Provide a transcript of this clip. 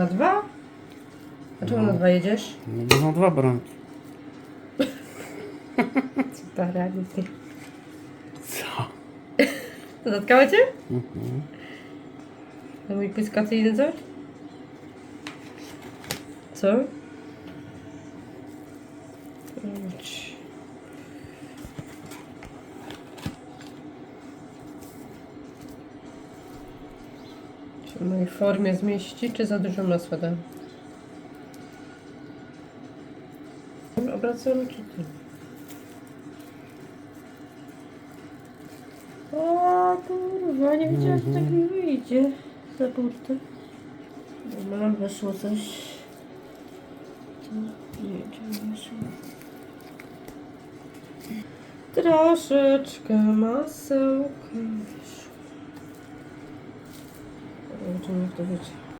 Na dwa? Dlaczego na dwa jedziesz? No, no dwa bramki. Co ta rady ty? Co? Zatkało cię? Mhm. To mój pyskacyjny coś? Co? Idź. Czy w mojej formie zmieści, czy za dużo masła dam? Obracamy czy ty? O kurwa, nie wiedziałam, że tak mi wyjdzie za burtę. Dobra, nam weszło coś. Tu nie wiem, czy weszło. Troszeczkę masełka weszło. Zobaczymy jak to wyjdzie.